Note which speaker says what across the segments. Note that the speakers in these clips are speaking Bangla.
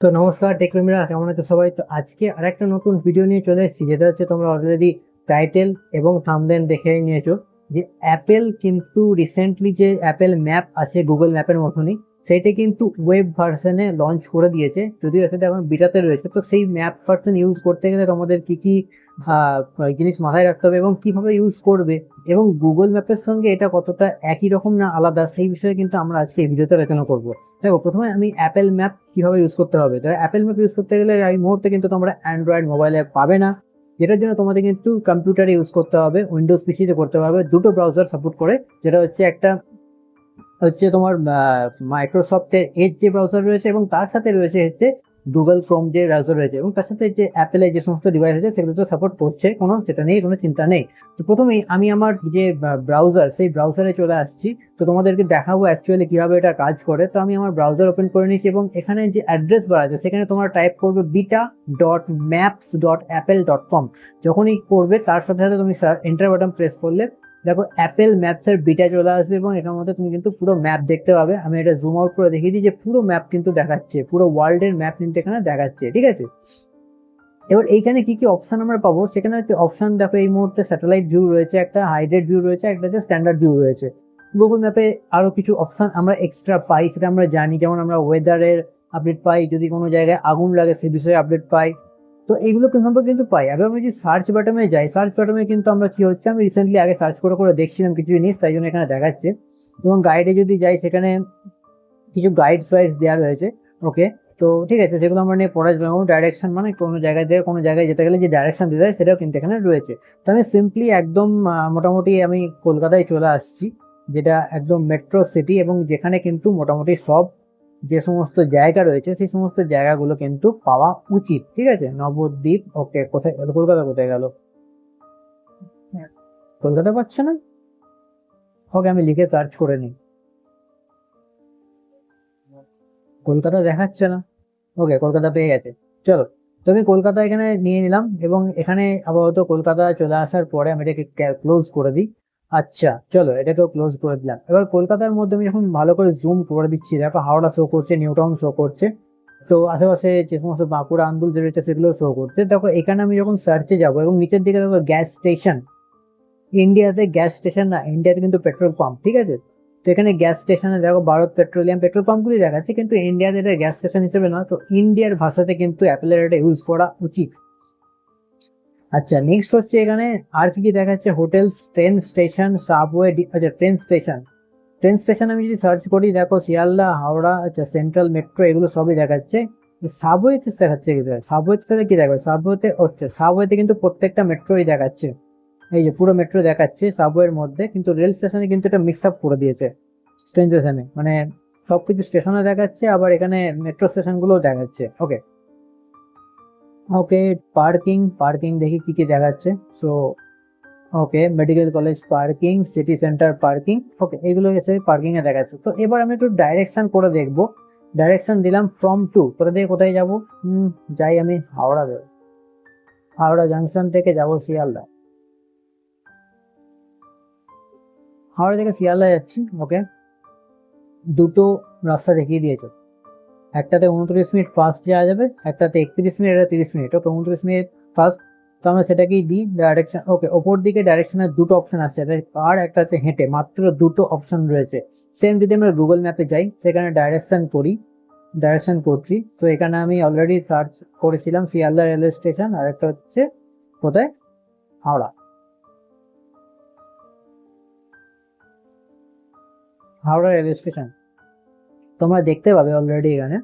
Speaker 1: তো নমস্কার টেকপ্রেমীরা কেমন আছে সবাই? তো আজকে আরেকটা নতুন ভিডিও নিয়ে চলে এসেছি, যেটা হচ্ছে তোমরা অলরেডি টাইটেল এবং থামলেন দেখে নিয়েছো, যে অ্যাপেল কিন্তু রিসেন্টলি যে অ্যাপেল ম্যাপ আছে গুগল ম্যাপের মতনই সেইটা কিন্তু ওয়েব ভার্সনে লঞ্চ করে দিয়েছে। যদিও সেটা এখন বিটাতে রয়েছে। তো সেই ম্যাপ ভার্সন ইউজ করতে গেলে তোমাদের কি কি জিনিস মাথায় রাখতে হবে এবং কীভাবে ইউজ করবে এবং গুগল ম্যাপের সঙ্গে এটা কতটা একই রকম না আলাদা সেই বিষয়ে কিন্তু আমরা আজকে এই ভিডিওতে আলোচনা করব। দেখো, প্রথমে আমি অ্যাপেল ম্যাপ কীভাবে ইউজ করতে হবে? তো অ্যাপেল ম্যাপ ইউজ করতে গেলে এই মুহূর্তে কিন্তু তোমরা অ্যান্ড্রয়েড মোবাইলে পাবে না। যেটার জন্য তোমাদের কিন্তু কম্পিউটারে ইউজ করতে হবে উইন্ডোজ পিসিতে করতে হবে, দুটো ব্রাউজার সাপোর্ট করে। যেটা হচ্ছে একটা হচ্ছে তোমার মাইক্রোসফটের এজ যে ব্রাউজার রয়েছে এবং তার সাথে রয়েছে হচ্ছে গুগল ক্রোম যে ব্রাউজার রয়েছে এবং তার সাথে যে অ্যাপেলের যে সমস্ত ডিভাইস আছে সেগুলো তো সাপোর্ট করছে, কোনো সেটা নিয়ে কোনো চিন্তা নেই। তো প্রথমেই আমি আমার যে ব্রাউজার সেই ব্রাউজারে চলে আসছি। তো তোমাদেরকে দেখাবো অ্যাকচুয়ালি কীভাবে এটা কাজ করে। তো আমি আমার ব্রাউজার ওপেন করে নিয়েছি এবং এখানে যে অ্যাড্রেস বার আছে, সেখানে তোমরা টাইপ করবে beta dot maps dot Apple dot com যখনই করবে, তার সাথে সাথে তুমি এন্টার বাটন প্রেস করলে দেখো অ্যাপেল ম্যাপসের বিটা চলে আসবে এবং এটার মধ্যে তুমি কিন্তু পুরো ম্যাপ দেখতে পাবে। আমি এটা জুম আউট করে দেখিয়ে দিই যে পুরো ম্যাপ কিন্তু দেখাচ্ছে, পুরো ওয়ার্ল্ডের ম্যাপ কিন্তু এখানে দেখাচ্ছে, ঠিক আছে? এবার এইখানে কি কি অপশন আমরা পাবো? সেখানে হচ্ছে অপশন দেখো, এই মুহূর্তে স্যাটেলাইট ভিউ রয়েছে, একটা হাইড্রেড ভিউ রয়েছে, একটা হচ্ছে স্ট্যান্ডার্ড ভিউ রয়েছে। গুগল ম্যাপে আরও কিছু অপশন আমরা এক্সট্রা পাই, সেটা আমরা জানি, যেমন আমরা ওয়েদারের আপডেট পাই, যদি কোনো জায়গায় আগুন লাগে সে বিষয়ে আপডেট পাই। তো এইগুলো কিন্তু কিন্তু পাই। আবার আমি যদি সার্চ বাটনে যাই সার্চ বাটনে কিন্তু আমরা কি হচ্ছে, আমি রিসেন্টলি আগে সার্চ করে করে দেখছিলাম কিছু জিনিস, তাই জন্য এখানে দেখাচ্ছে। এবং গাইডে যদি যাই, সেখানে কিছু গাইডস ফাইডস দেওয়া রয়েছে। ওকে তো ঠিক আছে, যেগুলো আমরা নিয়ে পড়া যাবে ডাইরেকশন মানে কোনো জায়গায় দিয়ে, কোনো জায়গায় যেতে গেলে যে ডাইরেকশন দিতে হয়, সেটাও কিন্তু এখানে রয়েছে। তো আমি সিম্পলি একদম মোটামুটি আমি কলকাতায় চলে আসছি, যেটা একদম মেট্রো সিটি এবং যেখানে কিন্তু মোটামুটি সব যে সমস্ত জায়গা রয়েছে সেই সমস্ত জায়গাগুলো কিন্তু পাওয়া উচিত। ঠিক আছে? নবদ্বীপ ওকে কোথায় গেল কলকাতা কোথায় গেল? কলকাতা পাচ্ছে না? ওকে আমি লিখে সার্চ করে নিই। কলকাতা দেখাচ্ছে না। ওকে কলকাতা পেয়ে গেছে। চলো তো আমি কলকাতা এখানে নিয়ে নিলাম এবং এখানে আপাতত কলকাতা চলে আসার পরে আমি এটাকে ক্লোজ করে দিই। আচ্ছা চলো, এটাকেও ক্লোজ করে দিলাম। এবার কলকাতার মধ্যে আমি যখন ভালো করে জুম করে দিচ্ছি। দেখো, হাওড়া শো করছে নিউ টাউন শো করছে। তো আশেপাশে যে সমস্ত বাঁকুড়া, আন্দুল রয়েছে, সেগুলো শো করছে। দেখো, এখানে আমি যখন সার্চে যাব, এবং নিচের দিকে দেখো গ্যাস স্টেশন ইন্ডিয়াতে গ্যাস স্টেশন না ইন্ডিয়াতে কিন্তু পেট্রোল পাম্প ঠিক আছে? তো এখানে গ্যাস স্টেশনে দেখো, ভারত পেট্রোলিয়াম পেট্রোল পাম্পগুলি দেখাচ্ছে, কিন্তু ইন্ডিয়াতে এটা গ্যাস স্টেশন হিসেবে না। তো ইন্ডিয়ার ভাষাতে কিন্তু অ্যাপেলের এটা ইউজ করা উচিত। আচ্ছা নেক্সট হচ্ছে এখানে আর কি কি দেখাচ্ছে? হোটেল, ট্রেন স্টেশন সাবওয়ে আচ্ছা ট্রেন স্টেশন। ট্রেন স্টেশন আমি যদি সার্চ করি, দেখো শিয়ালদা, হাওড়া আচ্ছা সেন্ট্রাল মেট্রো এগুলো সবই দেখাচ্ছে। সাবওয়েতে দেখাচ্ছে কি সাবওয়েতে কি দেখাবে সাবওয়েতে হচ্ছে সাবওয়েতে কিন্তু প্রত্যেকটা মেট্রোই দেখাচ্ছে। এই যে পুরো মেট্রো দেখাচ্ছে সাবওয়ের মধ্যে, কিন্তু রেল স্টেশনে কিন্তু এটা মিক্স আপ করে দিয়েছে ট্রেন স্টেশনে মানে সব কিছু স্টেশনে দেখাচ্ছে, আবার এখানে মেট্রো স্টেশনগুলোও দেখাচ্ছে। ওকে ওকে পার্কিং পার্কিং দেখি কি কি দেখাচ্ছে। So okay medical college parking city centre parking okay, এগুলো এসে পার্কিং এ দেখাচ্ছে। তো এবার আমি একটু ডাইরেকশন করে দেখব। ডাইরেকশন দিলাম ফ্রম টু কোথা থেকে কোথায় যাব? যাই আমি হাওড়া দেব হাওড়া জাংশন থেকে যাব শিয়ালদা। হাওড়া থেকে শিয়ালদা যাচ্ছি, ওকে। দুটো রাস্তা দেখিয়ে দিয়েছে। একটাতে উনত্রিশ মিনিট ফাস্ট যাওয়া যাবে, একটাতে একত্রিশ মিনিট একটা তিরিশ মিনিট। ওকে, উনত্রিশ মিনিট ফাস্ট তো আমরা সেটাকেই দিই ডাইরেকশন ওকে, ওপর দিকে ডাইরেকশনের দুটো অপশন আছে কার একটা হচ্ছে হেঁটে। মাত্র দুটো অপশন রয়েছে। সেম যদি আমরা গুগল ম্যাপে যাই, সেখানে ডাইরেকশন করি ডাইরেকশন করছি। তো এখানে আমি অলরেডি সার্চ করেছিলাম, শিয়ালদা রেলওয়ে স্টেশন আর একটা হচ্ছে কোথায়? হাওড়া। হাওড়া রেলওয়ে স্টেশন তোমরা দেখতে পাবে অলরেডি এখানে।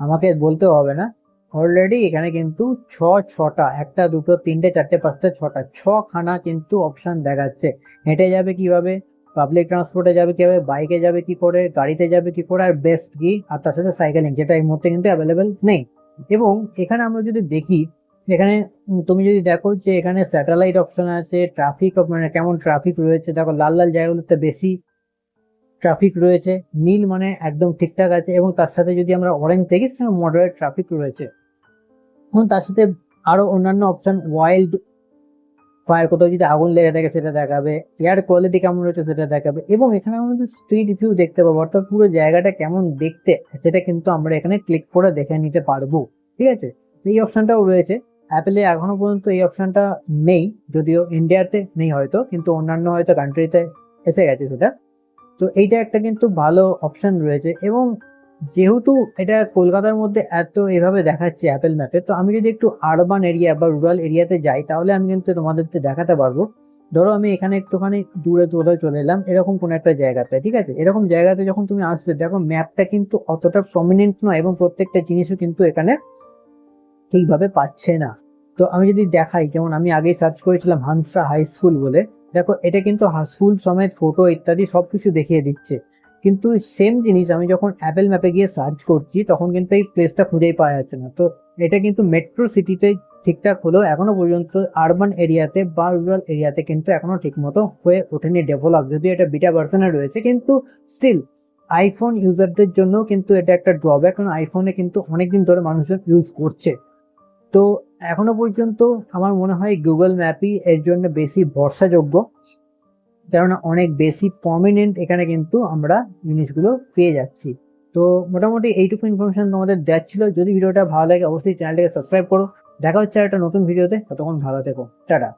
Speaker 1: আমাকে বলতেও হবে না। অলরেডি এখানে কিন্তু ছ, ছটা, একটা, দুটো, তিনটে, চারটে, পাঁচটা, ছটা, ছখানা কিন্তু অপশান দেখাচ্ছে। হেঁটে যাবে কীভাবে? পাবলিক ট্রান্সপোর্টে যাবে কীভাবে? বাইকে যাবে কি করে? গাড়িতে যাবে কি করে? আর বেস্ট কি? আর তার সাথে সাইকেলিং যেটা এই মুহূর্তে কিন্তু অ্যাভেলেবেল নেই। এবং এখানে আমরা যদি দেখি, এখানে তুমি যদি দেখো যে এখানে স্যাটেলাইট অপশন আছে ট্রাফিক মানে কেমন ট্রাফিক রয়েছে, দেখো লাল লাল জায়গাগুলোতে বেশি ট্রাফিক রয়েছে, নীল মানে একদম ঠিকঠাক আছে এবং তার সাথে যদি আমরা অরেঞ্জ দেখি সেখানে মডারেট ট্রাফিক রয়েছে। এবং তার সাথে আরও অন্যান্য অপশন ওয়াইল্ড ফায়ার কোথাও যদি আগুন লেগে থাকে সেটা দেখাবে এয়ার কোয়ালিটি কেমন রয়েছে সেটা দেখাবে এবং এখানে আমরা স্ট্রিট ভিউ দেখতে পাবো, অর্থাৎ পুরো জায়গাটা কেমন দেখতে, সেটা কিন্তু আমরা এখানে ক্লিক করে দেখে নিতে পারব, ঠিক আছে? এই অপশনটাও রয়েছে। অ্যাপেলে এখনও পর্যন্ত এই অপশনটা নেই, যদিও ইন্ডিয়াতে নেই হয়তো, কিন্তু অন্যান্য হয়তো কান্ট্রিতে এসে গেছে সেটা। তো এইটা একটা কিন্তু ভালো অপশন রয়েছে এবং যেহেতু এটা কলকাতার মধ্যে এত এভাবে দেখাচ্ছে অ্যাপেল ম্যাপে তো আমি যদি একটু আরবান এরিয়া বা রুরাল এরিয়াতে যাই, তাহলে আমি কিন্তু তোমাদেরকে দেখাতে পারব। ধরো আমি এখানে একটুখানি দূরে কোথাও চলে এলাম, এরকম কোনো একটা জায়গাতে, ঠিক আছে? এরকম জায়গাতে যখন তুমি আসবে, দেখো ম্যাপটা কিন্তু অতটা প্রমিনেন্ট নয় এবং প্রত্যেকটা জিনিসও কিন্তু এখানে ঠিকভাবে পাচ্ছে না। তো আমি যদি দেখাই, যেমন আমি আগেই সার্চ করেছিলাম হানসা হাই স্কুল বলে, দেখো এটা কিন্তু স্কুল সমেত ফটো ইত্যাদি সব কিছু দেখিয়ে দিচ্ছে। কিন্তু সেম জিনিস আমি যখন অ্যাপেল ম্যাপে গিয়ে সার্চ করছি, তখন কিন্তু এই প্লেসটা খুঁজেই পাওয়া যাচ্ছে না। তো এটা কিন্তু মেট্রো সিটিতে ঠিকঠাক হলেও এখনও পর্যন্ত আরবান এরিয়াতে বা রুরাল এরিয়াতে কিন্তু এখনও ঠিকমতো হয়ে ওঠেনি ডেভেলপ যদি এটা বিটা ভার্সনে রয়েছে, কিন্তু স্টিল আইফোন ইউজারদের জন্য কিন্তু এটা একটা ড্রব্যাক কারণ আইফোনে কিন্তু অনেকদিন ধরে মানুষজন ইউজ করছে। তো এখনও পর্যন্ত আমার মনে হয় গুগল ম্যাপই এর জন্য বেশি ভরসাযোগ্য, কেননা অনেক বেশি প্রমিনেন্ট এখানে কিন্তু আমরা জিনিসগুলো পেয়ে যাচ্ছি। তো মোটামুটি এইটুকু ইনফরমেশন তোমাদের ছিল যদি ভিডিওটা ভালো লাগে, অবশ্যই চ্যানেলটাকে সাবস্ক্রাইব করো। দেখা হচ্ছে একটা নতুন ভিডিওতে। ততক্ষণ ভালো থেকো। টাটা।